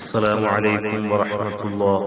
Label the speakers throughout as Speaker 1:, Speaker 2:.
Speaker 1: السلام عليكم ورحمة الله.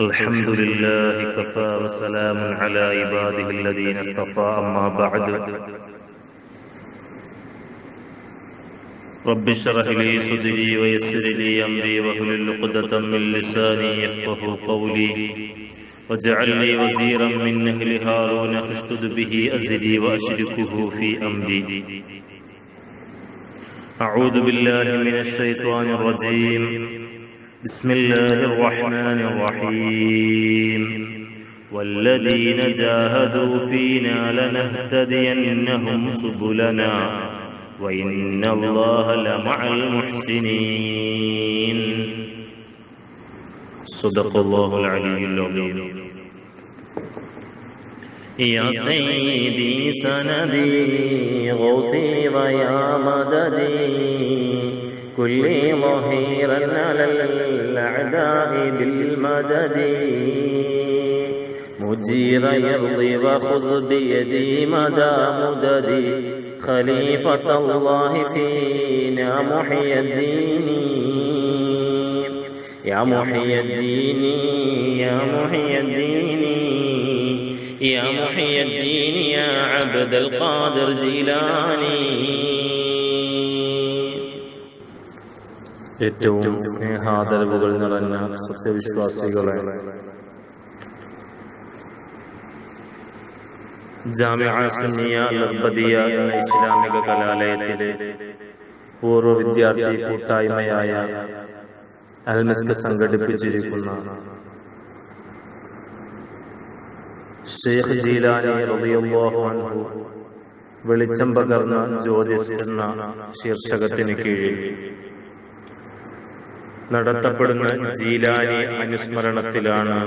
Speaker 1: الحمد لله كفى وسلام على عباده الذين اصطفى أما بعد. رب اشرح لي صدري ويسر لي أمري واحلل عقدة من لساني يفقه قولي. واجعل لي وزيرا من أهل هارون أشدد به أزري وأشركه في أمري. أعوذ بالله من الشيطان الرجيم. بسم الله الرحمن الرحيم. والذين جاهدوا فينا لنهتدينهم سبلنا وإن الله لمع المحسنين. صدق الله العلي العظيم. يا سيدي سندي غوثي ويا مددي. كل ظهيرا على الأعداء بالمدد. مجير يرضي وخذ بيدي مدى مددي. خليفة الله فينا محي الدين. يا محي الدين يا محي الدين. يا محي الدين يا عبد القادر جيلاني ഏറ്റവും സ്നേഹാദരവുകൾ നിറഞ്ഞ സത്യവിശ്വാസികളെ ജാമിഅ സുന്നിയ നിർബദിയ എന്ന ഇസ്ലാമിക കലാലയത്തിലെ പൂർവ്വ വിദ്യാർത്ഥി കൂട്ടായ്മയായ അൽമിസ്ക് സംഘടിപ്പിച്ചിരിക്കുന്ന ഷെയ്ഖ് ജീലാനി അൻഹു വെളിച്ചം പകർന്ന ജ്യോതിസ് എന്ന ശീർഷകത്തിന് കീഴിൽ നടത്തപ്പെടുന്ന ജീലാനി അനുസ്മരണത്തിലാണ്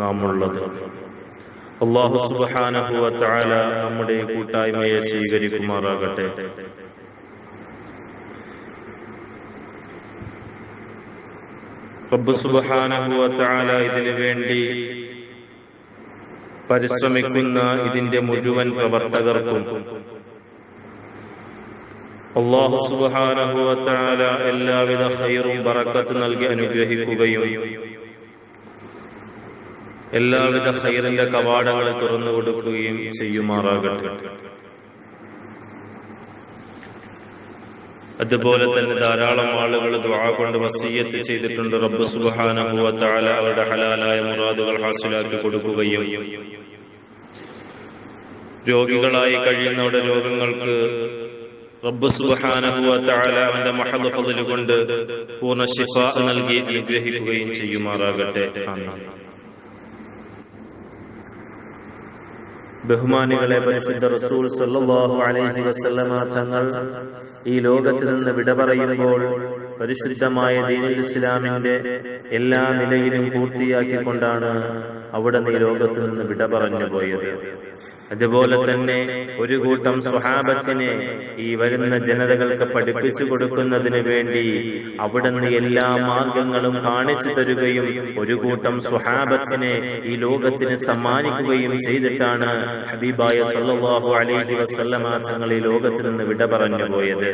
Speaker 1: നാം ഉള്ളത് അള്ളാഹു വ തആല നമ്മുടെ കൂട്ടായ്മയെ സ്വീകരിക്കുമാറാകട്ടെ. റബ്ബ് വ തആല ഇതിനു വേണ്ടി പരിശ്രമിക്കുന്ന ഇതിന്റെ മുഴുവൻ പ്രവർത്തകർക്കും അള്ളാഹു തആല എല്ലാവിധ ഹൈറും ബറക്കത്ത് നൽകി അനുഗ്രഹിക്കുകയും എല്ലാവിധ ഹൈറിന്റെ കവാടങ്ങൾ തുറന്നു കൊടുക്കുകയും ചെയ്യുമാറാകട്ടെ. അതുപോലെ തന്നെ ധാരാളം ആളുകൾ ദുആ കൊണ്ട് വസീയത്ത് ചെയ്തിട്ടുണ്ട്. റബ്ബ് സുബ്ഹാനഹു വ തആല അവരുടെ ഹലാലായ മുറാദുകൾ ഹാസിലാക്കി കൊടുക്കുകയും രോഗികളായി കഴിയുന്നവരുടെ രോഗങ്ങൾക്ക് റബ്ബ് സുബ്ഹാനഹു വ തആല അവന്റെ മഹദ് ഫضل കൊണ്ട് പൂർണ ശിഫ നൽകി അനുഗ്രഹിക്കുകയും ചെയ്യുമാറാകട്ടെ. ആമീൻ. ബഹുമാനികളെ പരിശുദ്ധ റസൂൽ സല്ലല്ലാഹു അലൈഹി വസല്ലമ തങ്ങൾ ഈ ലോകത്ത് നിന്ന് വിട പറയുമ്പോൾ പരിശുദ്ധമായ ദീനുൽ ഇസ്ലാമിന്റെ എല്ലാ നിലയിലും പൂർത്തിയാക്കിക്കൊണ്ടാണ് അവിടെ ഈ ലോകത്ത് നിന്ന് വിട പറഞ്ഞു പോയത്. അതുപോലെ തന്നെ ഒരു കൂട്ടം സ്വഹാബത്തിനെ ഈ വരുന്ന ജനതകൾക്ക് പഠിപ്പിച്ചു കൊടുക്കുന്നതിന് വേണ്ടി അവിടുന്ന് എല്ലാ മാർഗങ്ങളും കാണിച്ചു തരുകയും ഒരു കൂട്ടം സ്വഹാബത്തിനെ ഈ ലോകത്തിന് സമ്മാനിക്കുകയും ചെയ്തിട്ടാണ് ഹബീബായ സല്ലല്ലാഹു അലൈഹി വസല്ലമ തങ്ങൾ ഈ ലോകത്തിൽ നിന്ന് വിട പറഞ്ഞു പോയത്.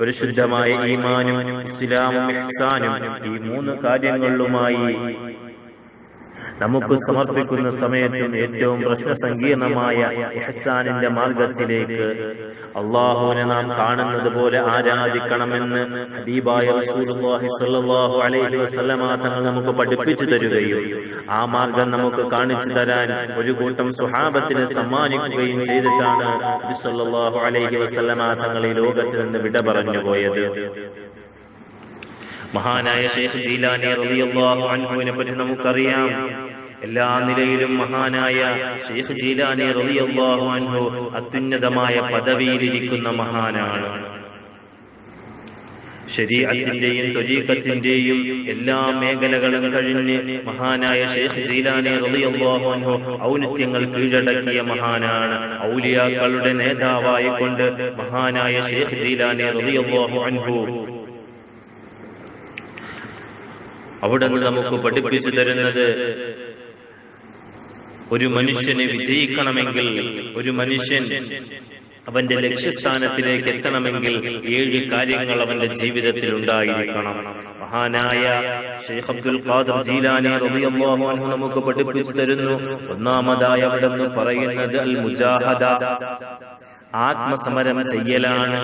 Speaker 1: പരിശുദ്ധമായ ഈമാനും ഇസ്ലാമും ഇഹ്സാനും ഈ മൂന്ന് കാര്യങ്ങളിലുമായി നമുക്ക് സമർപ്പിക്കുന്ന സമയത്തും ഏറ്റവും പ്രശ്ന സങ്കീർണമായ ഇഹ്സാനിന്റെ മാർഗത്തിലേക്ക് അള്ളാഹുവിനെ നാം കാണുന്നത് പോലെ ആരാധിക്കണമെന്ന് ഹബീബായ റസൂലുള്ളാഹി സ്വല്ലല്ലാഹു അലൈഹി വസല്ലമ തങ്ങൾ നമുക്ക് പഠിപ്പിച്ചു തരികയും ആ മാർഗം നമുക്ക് കാണിച്ചു തരാൻ ഒരു കൂട്ടം സുഹാബത്തിന് സമ്മാനിക്കുകയും ചെയ്തിട്ടാണ് അലൈഹി വസല്ലമ തങ്ങൾ ഈ ലോകത്തിൽ നിന്ന് വിട പറഞ്ഞു പോയത് മഹാനായ ഷെയ്ഖ് ജീലാനി റളിയല്ലാഹു അൻഹുവിനെ പറ്റി നമുക്കറിയാം. എല്ലാ നിലയിലും മഹാനായ ഷെയ്ഖ് ജീലാനി റളിയല്ലാഹു അൻഹു അത്യുന്നതമായ പദവിയിലിരിക്കുന്ന മഹാനാണ്. ശരീഅത്തിന്റെയും ത്വരീഖത്തിന്റെയും എല്ലാ മേഖലകളും കഴിഞ്ഞ് മഹാനായ ഷെയ്ഖ് ജീലാനി റളിയല്ലാഹു അൻഹു ഔന്നത്യങ്ങൾ കീഴടക്കിയ മഹാനാണ്. ഔലിയാക്കളുടെ നേതാവായി കൊണ്ട് മഹാനായ ഷെയ്ഖ് ജീലാനി റളിയല്ലാഹു അൻഹു അവിടെ നമുക്ക് പഠിപ്പിച്ചു തരുന്നത് ഒരു മനുഷ്യനെ വിജയിക്കണമെങ്കിൽ ഒരു മനുഷ്യൻ അവന്റെ ലക്ഷ്യസ്ഥാനത്തിലേക്ക് എത്തണമെങ്കിൽ ഏഴ് കാര്യങ്ങൾ അവന്റെ ജീവിതത്തിൽ ഉണ്ടായിരിക്കണം. മഹാനായ ഷെയ്ഖ് അബ്ദുൽ ഖാദർ ജീലാനി റളിയല്ലാഹു അൻഹു നമുക്ക് പഠിപ്പിച്ചു തരുന്നു. ഒന്നാമതായി അവിടെ പറയുന്നത് അൽ മുജാഹദ. ആത്മസമരം ചെയ്യലാണ്.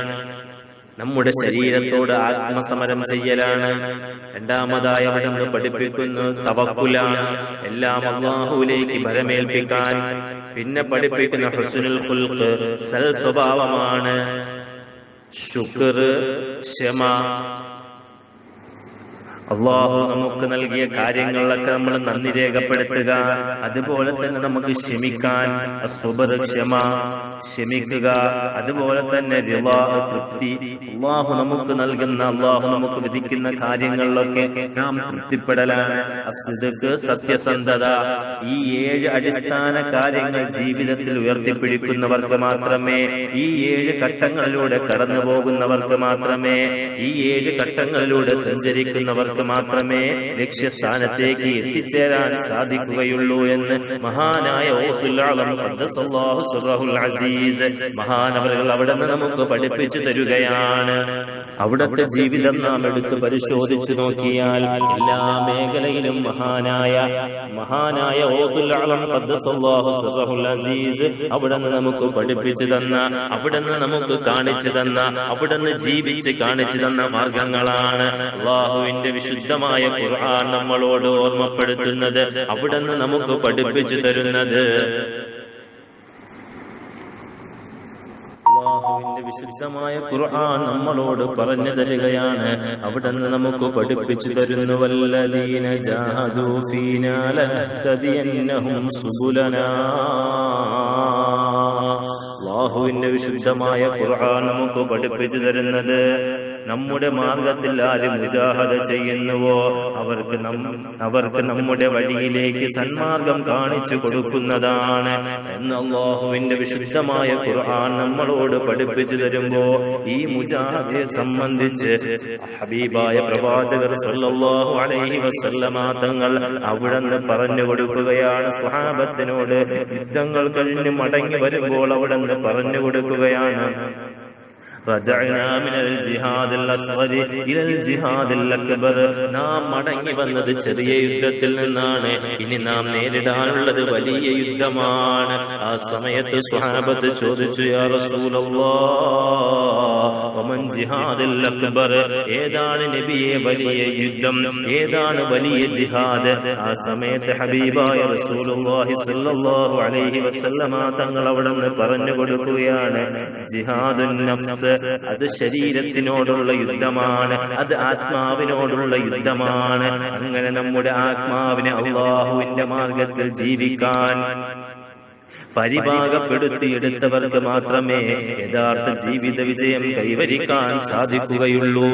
Speaker 1: നമ്മുടെ ശരീരത്തോട് ആത്മസമരം ചെയ്യലാണ്. രണ്ടാമതായി അവിടെ പഠിപ്പിക്കുന്നു തവക്കുലാണ് എല്ലാം അള്ളാഹുവിലേക്ക് ഭരമേൽപ്പിക്കാൻ പിന്നെ പഠിപ്പിക്കുന്ന ഹുസ്നുൽ ഖുൽഖ് സൽ സ്വഭാവമാണ് ശുക്ർ ക്ഷമ. അള്ളാഹു നമുക്ക് നൽകിയ കാര്യങ്ങളിലൊക്കെ നമ്മൾ നന്ദി രേഖപ്പെടുത്തുക. അതുപോലെ തന്നെ നമുക്ക് ക്ഷമിക്കാൻ ക്ഷമ ക്ഷമിക്കുക. അതുപോലെ തന്നെ തൃപ്തി. അള്ളാഹു നമുക്ക് നൽകുന്ന അള്ളാഹു നമുക്ക് വിധിക്കുന്ന കാര്യങ്ങളിലൊക്കെ നാം തൃപ്തിപ്പെടലാണ്. സത്യസന്ധത. ഈ ഏഴ് അടിസ്ഥാന കാര്യങ്ങൾ ജീവിതത്തിൽ ഉയർത്തിപ്പിടിക്കുന്നവർക്ക് മാത്രമേ ഈ ഏഴ് ഘട്ടങ്ങളിലൂടെ കടന്നു പോകുന്നവർക്ക് മാത്രമേ ഈ ഏഴ് ഘട്ടങ്ങളിലൂടെ സഞ്ചരിക്കുന്നവർക്ക് മാത്രമേ ലക്ഷ്യസ്ഥാനത്തേക്ക് എത്തിച്ചേരാൻ സാധിക്കുകയുള്ളൂ എന്ന് മഹാനായ അസീസ് അവിടെ നിന്ന് നമുക്ക് പഠിപ്പിച്ചു തരുകയാണ്. അവിടുത്തെ ജീവിതം നാം എടുത്ത് പരിശോധിച്ചു നോക്കിയാൽ എല്ലാ മേഖലയിലും മഹാനായ മഹാനായ അസീസ് അവിടെ നിന്ന് നമുക്ക് പഠിപ്പിച്ചു തന്ന അവിടെ നിന്ന് നമുക്ക് കാണിച്ചു തന്ന അവിടെ നിന്ന് ജീവിച്ച് കാണിച്ചു തന്ന മാർഗങ്ങളാണ്. അള്ളാഹുവിന്റെ വിശുദ്ധമായ ഖുർആൻ നമ്മളോട് ഓർമ്മപ്പെടുത്തുന്നത് അവിടെ നിന്ന് നമുക്ക് പഠിപ്പിച്ചു തരുന്നത്. വിശുദ്ധമായ ഖുർആൻ നമ്മളോട് പറഞ്ഞു തരികയാണ്. അവിടെ നിന്ന് നമുക്ക് പഠിപ്പിച്ചു തരുന്നു വല്ലദീന ജാഹദൂ ഫീനാ ലഹ്തദിയന്നഹും സുബുലനാ. അള്ളാഹുവിന്റെ വിശുദ്ധമായ ഖുർആൻ നമുക്ക് പഠിപ്പിച്ചു തരുന്നത് നമ്മുടെ മാർഗത്തിൽ ആരും മുജാഹദ ചെയ്യുന്നുവോ? അവർക്ക് അവർക്ക് നമ്മുടെ വഴിയിലേക്ക് സന്മാർഗം കാണിച്ചു കൊടുക്കുന്നതാണ് എന്ന് അള്ളാഹുവിന്റെ വിശുദ്ധമായ ഖുർആൻ നമ്മളോട് പഠിപ്പിച്ചു തരുമ്പോ ഈ മുജാഹദയെ സംബന്ധിച്ച് ഹബീബായ പ്രവാചകർ സല്ലല്ലാഹു അലൈഹി വസല്ലമ തങ്ങൾ അവിടുന്ന് പറഞ്ഞു കൊടുക്കുകയാണ്. സ്വഹാബത്തിനോട് യുദ്ധങ്ങൾ കഴിഞ്ഞ് മടങ്ങി വരുമ്പോൾ അവിടുന്ന് പറഞ്ഞു കൊടുക്കുകയാണ്. رجعنا من الجهاد الأصغر إلى الجهاد الأكبر നാം മടങ്ങി വന്നത് ചെറിയ യുദ്ധത്തിൽ നിന്നാണ് ഇനി നാം നേരിടാനുള്ളത് വലിയ യുദ്ധമാണ് ആ സമയത്ത് സ്വഹാബത്ത് ചോദിച്ചു യാ റസൂലല്ലാഹ് വമൻ ജിഹാദുൽ അക്ബർ ഏതാണ് നബിയെ വലിയ യുദ്ധം ഏതാണ് വലിയ ജിഹാദ് ആ സമയത്ത് ഹബീബായ റസൂലുള്ളാഹി സ്വല്ലല്ലാഹു അലൈഹി വസല്ലമ തങ്ങൾ അവിടെ നിന്ന് പറഞ്ഞു കൊടുക്കുകയാണ് ജിഹാദുൻ നഫ്സ് അത് ശരീരത്തിനോടുള്ള യുദ്ധമാണ് അത് ആത്മാവിനോടുള്ള യുദ്ധമാണ്. അങ്ങനെ നമ്മുടെ ആത്മാവിനെ അള്ളാഹുവിന്റെ മാർഗത്തിൽ ജീവിക്കാൻ പരിഭാഗപ്പെടുത്തിയെടുത്തവർക്ക് മാത്രമേ യഥാർത്ഥ ജീവിത വിജയം കൈവരിക്കാൻ സാധിക്കുകയുള്ളൂ.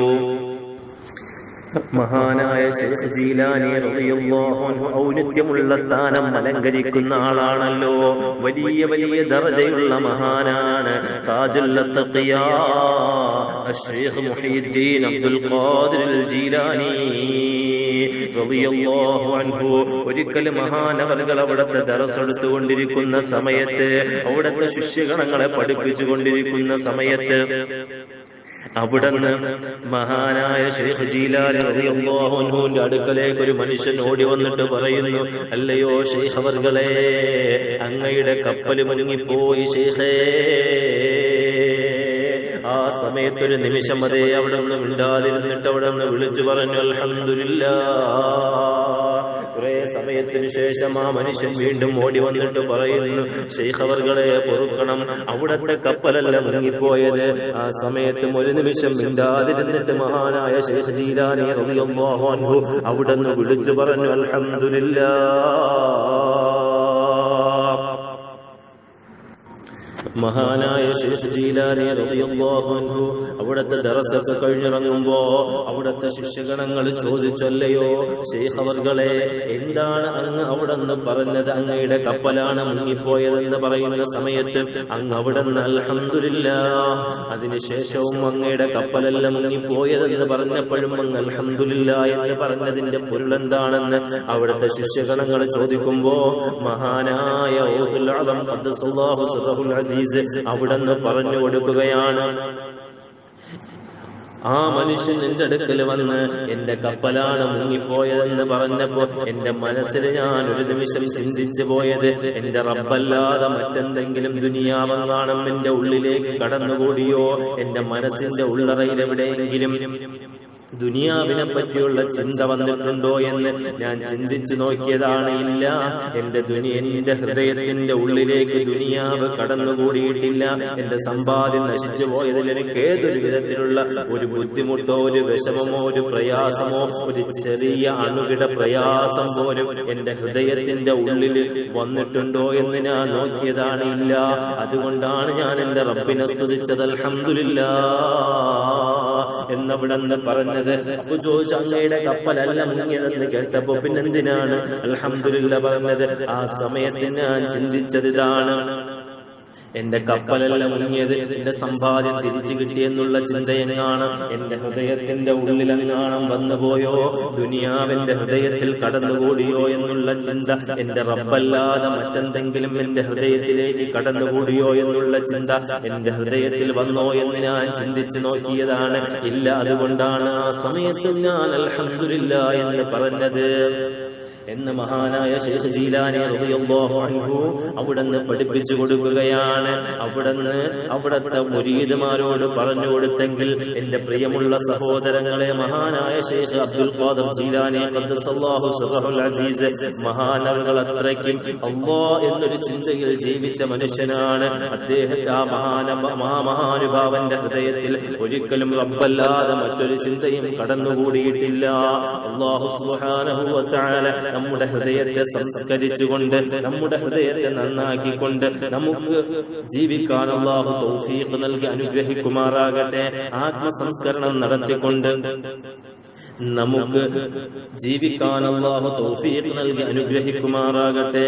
Speaker 1: മഹാനായ ശൈഖ് ജീലാനി റളിയല്ലാഹു അൻഹു ഔന്നത്യമുള്ള സ്ഥാനം അലങ്കരിക്കുന്ന ആളാണല്ലോ. വലിയ വലിയ ദർജയുള്ള മഹാനാണ് താജുൽ തഖിയാ മുഹീദ്ദീൻ അബ്ദുൽ ഖാദിർ ജീലാനി റളിയല്ലാഹു അൻഹു. ഒരിക്കൽ മഹാനവറുകൾ അവിടുത്തെ ദറസ് എടുത്തുകൊണ്ടിരിക്കുന്ന സമയത്ത് അവിടുത്തെ ശിഷ്യഗണങ്ങളെ പഠിപ്പിച്ചുകൊണ്ടിരിക്കുന്ന സമയത്ത് അവിടുന്ന് മഹാനായ ഷെയ്ഖ് ജീലാലിന്റെ അടുക്കലേക്ക് ഒരു മനുഷ്യൻ ഓടി വന്നിട്ട് പറയുന്നു അല്ലയോ അവർകളെ അങ്ങയുടെ കപ്പൽ മുഴുങ്ങിപ്പോയി ഷെയ്ഖേ ആ സമയത്തൊരു നിമിഷം അതേ അവിടെ നിന്ന് മിണ്ടാതിരുന്നിട്ട് അവിടെ നിന്ന് വിളിച്ചു പറഞ്ഞു കുറെ സമയത്തിന് ശേഷം ആ മനുഷ്യൻ വീണ്ടും ഓടി വന്നിട്ട് പറയുന്നു ശൈഖവർകളെ പൊറുക്കണം. അവിടത്തെ കപ്പലല്ല മുങ്ങിപ്പോയത്. ആ സമയത്ത് ഒരു നിമിഷം മിണ്ടാതിരുന്നിട്ട് മഹാനായ ശേഷജീലാനെ അവിടുന്ന് വിളിച്ചു പറഞ്ഞു അൽഹംദുലില്ലാ മഹാനായ ശേഷ് ജീലാനി അവിടുത്തെ ദറസൊക്കെ കഴിഞ്ഞിറങ്ങുമ്പോ അവിടുത്തെ ശിഷ്യഗണങ്ങൾ ചോദിച്ചല്ലയോ? ശേഖവർകളെ എന്താണ് അങ്ങ് അവിടെ നിന്ന് പറഞ്ഞത്? അങ്ങയുടെ കപ്പലാണ് മുങ്ങിപ്പോയതെന്ന് പറയുന്ന സമയത്ത് അങ്ങ് അവിടെ നിന്ന് അൽഹംദുലില്ല അതിനുശേഷവും അങ്ങയുടെ കപ്പലല്ല മുങ്ങിപ്പോയതെന്ന് പറഞ്ഞപ്പോഴും അങ്ങ് അൽഹംദുലില്ല എന്ന് പറഞ്ഞതിന്റെ പൊരുളെന്താണെന്ന് അവിടുത്തെ ശിഷ്യഗണങ്ങൾ ചോദിക്കുമ്പോ മഹാനായ അസീസ് അസീസ് അവിടുന്ന് പറഞ്ഞു കൊടുക്കുകയാണ്. ആ മനുഷ്യൻ നിന്റെ അടുക്കൽ വന്ന് എന്റെ കപ്പലാണ് മുങ്ങിപ്പോയതെന്ന് പറഞ്ഞപ്പോ എന്റെ മനസ്സിൽ ഞാൻ ഒരു നിമിഷം ചിന്തിച്ചു പോയത്. എന്റെ റബ്ബല്ലാതെ മറ്റെന്തെങ്കിലും ദുനിയാവെങ്ങാണം എന്റെ ഉള്ളിലേക്ക് കടന്നുകൂടിയോ? എന്റെ മനസ്സിന്റെ ഉള്ളറയിൽ എവിടെയെങ്കിലും ദുനിയാവിനെ പറ്റിയുള്ള ചിന്ത വന്നിട്ടുണ്ടോ എന്ന് ഞാൻ ചിന്തിച്ചു നോക്കിയതാണ് ഇല്ല. എന്റെ ദുനിയ എന്റെ ഹൃദയത്തിന്റെ ഉള്ളിലേക്ക് ദുനിയാവ് കടന്നുകൂടിയിട്ടില്ല. എന്റെ സമ്പാദ്യം നശിച്ചു പോയതിൽ എനിക്ക് ഏതൊരു വിധത്തിലുള്ള ഒരു ബുദ്ധിമുട്ടോ ഒരു വിഷമമോ ഒരു പ്രയാസമോ ഒരു ചെറിയ അണുകിട പ്രയാസം പോലും എന്റെ ഹൃദയത്തിന്റെ ഉള്ളിൽ വന്നിട്ടുണ്ടോ എന്ന് ഞാൻ നോക്കിയതാണ് ഇല്ല. അതുകൊണ്ടാണ് ഞാൻ എന്റെ റബ്ബിനെ സ്തുതിച്ചത്. അൽഹംദുലില്ലാ. എന്നവിടെന്ന് പറഞ്ഞത്. അപ്പൊ ചോദിച്ചു അങ്ങയുടെ കപ്പലല്ല മുങ്ങിയതെന്ന് കേട്ടപ്പോ പിന്നെന്തിനാണ്? അലഹമില്ല പറഞ്ഞത്. ആ സമയത്ത് ഞാൻ ചിന്തിച്ചത് ഇതാണ്. എന്റെ കപ്പലെല്ലാം മുങ്ങിയത് എന്റെ സമ്പാദ്യം തിരിച്ചു കിട്ടിയെന്നുള്ള ചിന്തയെങ്ങാണ് എന്റെ ഹൃദയത്തിന്റെ ഉള്ളിലെങ്ങാണം വന്നുപോയോ? ദുനിയാവിന്റെ ഹൃദയത്തിൽ കടന്നുകൂടിയോ എന്നുള്ള ചിന്ത. എന്റെ റബ്ബല്ലാതെ മറ്റെന്തെങ്കിലും എന്റെ ഹൃദയത്തിലേക്ക് കടന്നുകൂടിയോ എന്നുള്ള ചിന്ത. എന്റെ ഹൃദയത്തിൽ വന്നോ എന്ന് ഞാൻ ചിന്തിച്ചു നോക്കിയതാണ്. ഇല്ല അതുകൊണ്ടാണ് ആ സമയത്ത് ഞാൻ അലഹമില്ല എന്ന് പറഞ്ഞത്. എന്ന് മഹാനായ ശേഷ ജീലാനി റളിയല്ലാഹു അവിടുന്ന് പഠിപ്പിച്ചു കൊടുക്കുകയാണ്. അവിടുന്ന് അവിടുത്തെ മുരീദുമാരോട് പറഞ്ഞു കൊടുത്തെങ്കിൽ എന്റെ പ്രിയമുള്ള സഹോദരങ്ങളെ മഹാനായ ശേഖ് അബ്ദുൽ ഖാദർ ജീലാനി ഖദ്ദസല്ലാഹു അസീസ് മഹാനവകൾ അത്രയ്ക്കും അല്ലാ എന്നൊരു ചിന്തയിൽ ജീവിച്ച മനുഷ്യനാണ്. അദ്ദേഹത്തെ ആ മഹാന മഹാനുഭാവന്റെ ഹൃദയത്തിൽ ഒരിക്കലും റബ്ബല്ലാതെ മറ്റൊരു ചിന്തയും കടന്നുകൂടിയിട്ടില്ല. അള്ളാഹു സുബ്ഹാനഹു നമ്മുടെ ഹൃദയത്തെ സംസ്കരിച്ചുകൊണ്ട് നമ്മുടെ ഹൃദയത്തെ നന്നാക്കിക്കൊണ്ട് നമുക്ക് ജീവിക്കാൻ തൗഫീഖ് നൽകി അനുഗ്രഹിക്കുമാറാകട്ടെ. ആത്മസംസ്കരണം നടത്തിക്കൊണ്ട് നമുക്ക് ജീവിക്കാൻ തൗഫീഖ് നൽകി അനുഗ്രഹിക്കുമാറാകട്ടെ.